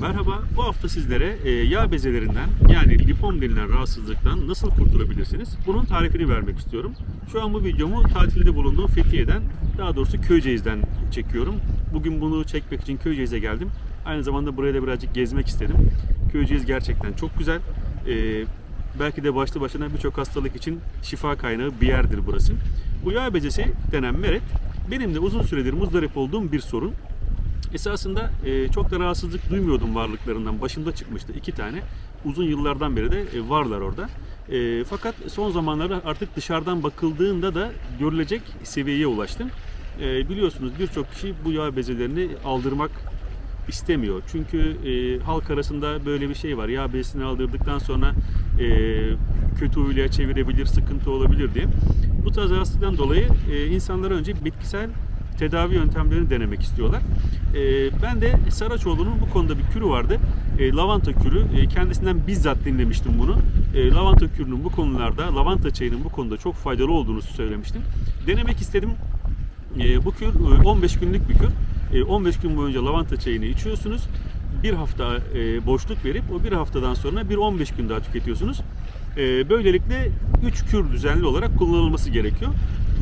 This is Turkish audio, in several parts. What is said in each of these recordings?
Merhaba, bu hafta sizlere e, yağ bezelerinden yani lipom denilen rahatsızlıktan nasıl kurtulabilirsiniz? Bunun tarifini vermek istiyorum. Şu an bu videomu tatilde bulunduğum Fethiye'den, daha doğrusu Köyceğiz'den çekiyorum. Bugün bunu çekmek için Köyceğiz'e geldim. Aynı zamanda buraya da birazcık gezmek istedim. Köyceğiz gerçekten çok güzel. E, belki de başlı başına birçok hastalık için şifa kaynağı bir yerdir burası. Bu yağ bezesi denen meret benim de uzun süredir muzdarip olduğum bir sorun. Esasında e, çok da rahatsızlık duymuyordum varlıklarından. Başımda çıkmıştı iki tane. Uzun yıllardan beri de e, varlar orada. E, fakat son zamanlarda artık dışarıdan bakıldığında da görülecek seviyeye ulaştım. E, biliyorsunuz birçok kişi bu yağ bezelerini aldırmak istemiyor. Çünkü e, halk arasında böyle bir şey var. Yağ bezesini aldırdıktan sonra e, kötü huyluya çevirebilir, sıkıntı olabilir diye. Bu tarz rahatsızlıktan dolayı e, insanlar önce bitkisel tedavi yöntemlerini denemek istiyorlar. E, ben de Saraçoğlu'nun bu konuda bir kürü vardı. E, lavanta kürü. E, kendisinden bizzat dinlemiştim bunu. E, lavanta kürünün bu konularda, lavanta çayının bu konuda çok faydalı olduğunu söylemiştim. Denemek istedim. E, bu kür e, 15 günlük bir kür. E, 15 gün boyunca lavanta çayını içiyorsunuz. Bir hafta e, boşluk verip o bir haftadan sonra bir 15 gün daha tüketiyorsunuz. E, böylelikle 3 kür düzenli olarak kullanılması gerekiyor.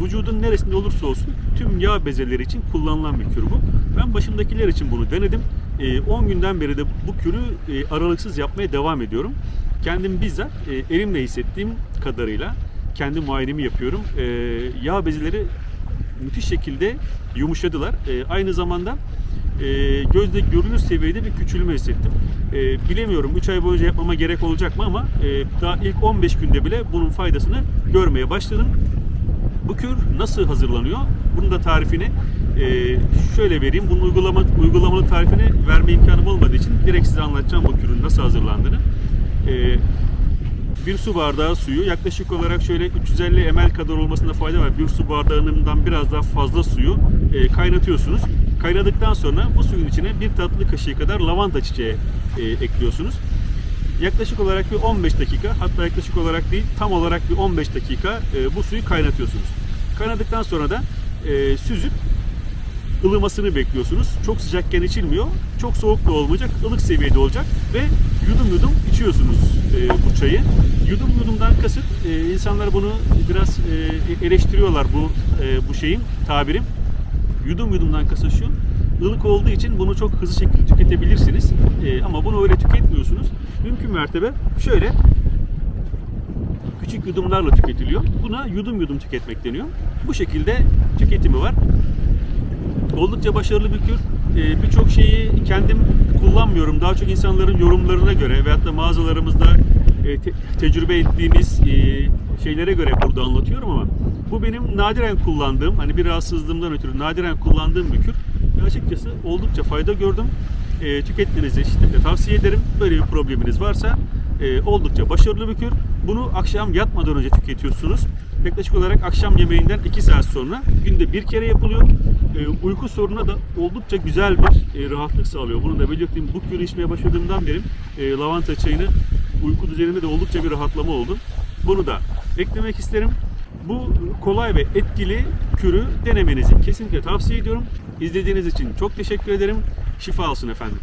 Vücudun neresinde olursa olsun tüm yağ bezeleri için kullanılan bir kür bu. Ben başımdakiler için bunu denedim. E, 10 günden beri de bu kürü e, aralıksız yapmaya devam ediyorum. Kendim bizzat e, elimle hissettiğim kadarıyla kendi muayenemi yapıyorum. E, yağ bezeleri müthiş şekilde yumuşadılar. E, aynı zamanda e, gözle görülür seviyede bir küçülme hissettim. E, bilemiyorum 3 ay boyunca yapmama gerek olacak mı ama e, daha ilk 15 günde bile bunun faydasını görmeye başladım. Bu kür nasıl hazırlanıyor? Bunun da tarifini e, şöyle vereyim. Bunun uygulama, uygulamalı tarifini verme imkanım olmadığı için direkt size anlatacağım bu kürün nasıl hazırlandığını. E, bir su bardağı suyu yaklaşık olarak şöyle 350 ml kadar olmasında fayda var. Bir su bardağından biraz daha fazla suyu e, kaynatıyorsunuz. Kaynadıktan sonra bu suyun içine bir tatlı kaşığı kadar lavanta çiçeği e, ekliyorsunuz. Yaklaşık olarak bir 15 dakika hatta yaklaşık olarak değil tam olarak bir 15 dakika e, bu suyu kaynatıyorsunuz. Kaynadıktan sonra da e, süzüp ılımasını bekliyorsunuz. Çok sıcakken içilmiyor. Çok soğuk da olmayacak. ılık seviyede olacak ve yudum yudum içiyorsunuz e, bu çayı. Yudum yudumdan kasıt e, insanlar bunu biraz e, eleştiriyorlar bu e, bu şeyin tabirim. Yudum yudumdan kasıt şu. ılık olduğu için bunu çok hızlı şekilde tüketebilirsiniz. E, ama bunu öyle tüketmiyorsunuz. Mümkün mertebe şöyle küçük yudumlarla tüketiliyor. Buna yudum yudum tüketmek deniyor. Bu şekilde tüketimi var. Oldukça başarılı bir kür. Ee, Birçok şeyi kendim kullanmıyorum. Daha çok insanların yorumlarına göre veyahut da mağazalarımızda e, te- tecrübe ettiğimiz e, şeylere göre burada anlatıyorum ama bu benim nadiren kullandığım, hani bir rahatsızlığımdan ötürü nadiren kullandığım bir kür. Ve açıkçası oldukça fayda gördüm. E, tüketmenizi şiddetle tavsiye ederim. Böyle bir probleminiz varsa e, oldukça başarılı bir kür. Bunu akşam yatmadan önce tüketiyorsunuz. Yaklaşık olarak akşam yemeğinden 2 saat sonra günde bir kere yapılıyor. E, uyku sorununa da oldukça güzel bir e, rahatlık sağlıyor. Bunu da belirteyim. Bu kürü içmeye başladığımdan beri e, lavanta çayını uyku düzeninde de oldukça bir rahatlama oldu. Bunu da eklemek isterim. Bu kolay ve etkili kürü denemenizi kesinlikle tavsiye ediyorum. İzlediğiniz için çok teşekkür ederim. Şifa olsun efendim.